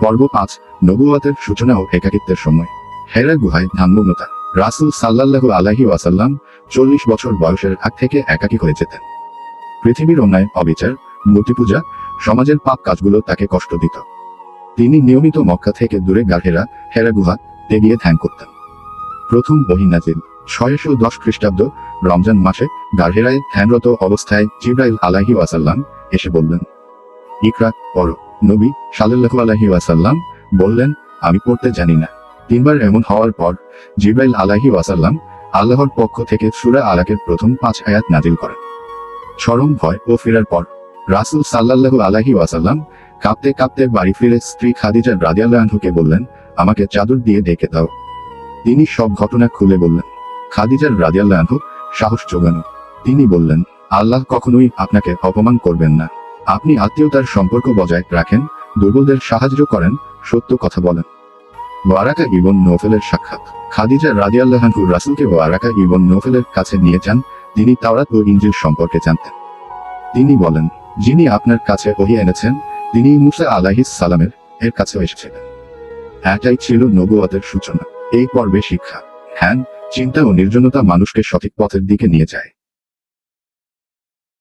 পর্ব পাঁচ নবুয়াতের সূচনা ও একাকিত্বের সময়। হেরা গুহায় ধানমগ্নতা রাসুল সাল্লাল্লাহু আলাহি ওয়াসাল্লাম চল্লিশ বছর বয়সের আগ থেকে একাকী হয়ে যেতেন। পৃথিবীর অন্যায়, অবিচার, মূর্তিপূজা, সমাজের পাপ কাজগুলো তাকে কষ্ট দিত। তিনি নিয়মিত মক্কা থেকে দূরে গাঢ়েরা হেরা গুহা তে গিয়ে ধ্যান করতেন। প্রথম বহিনাজিল ছয়শো দশ খ্রিস্টাব্দ রমজান মাসে গাঢ়েরায় ধ্যানরত অবস্থায় জিব্রাইল আলাহি ওয়াসাল্লাম এসে বললেন, ইকরা, পড়ো। নবী সাল্লাল্লাহু আলাইহি ওয়াসাল্লাম বললেন, আমি পড়তে জানি না। তিনবার এমন হওয়ার পর জিব্রাইল আলাহি ওয়াসাল্লাম আল্লাহর পক্ষ থেকে সূরা আলাকের প্রথম পাঁচ আয়াত নাজিল করেন। চরম ভয় ও ফেরার পর রাসূল সাল্লাল্লাহু আলাইহি ওয়াসাল্লাম কাঁপতে কাঁপতে বাড়ি ফিরে স্ত্রী খাদিজা রাদিয়াল্লাহু আনহুকে বললেন, আমাকে চাদর দিয়ে ডেকে দাও। তিনি সব ঘটনা খুলে বললেন। খাদিজার রাদিয়াল্লাহু আনহু সাহস জোগানো তিনি বললেন, আল্লাহ কখনোই আপনাকে অপমান করবেন না। আপনি আত্মীয়তার সম্পর্ক বজায় রাখেন, দুর্বলদের সাহায্য করেন, সত্য কথা বলেন। ওয়ারাকা ইবন নোফেলের সাক্ষাৎ। খাদিজা রাদিয়াল্লাহানহু রাসুলকে ওয়ারাকা ইবন নোফেলের কাছে নিয়ে যান, তিনি তাওরাত ও ইঞ্জিল সম্পর্কে জানতেন। তিনি বলেন, যিনি আপনার কাছে ওহি এনেছেন, তিনি মুসা আলাহিস সালামের, এর কাছে এসেছিলেন। এটাই ছিল নবুয়াতের সূচনা। এই পর্বে শিক্ষা। হ্যান চিন্তা ও নির্জনতা মানুষকে সঠিক পথের দিকে নিয়ে যায়।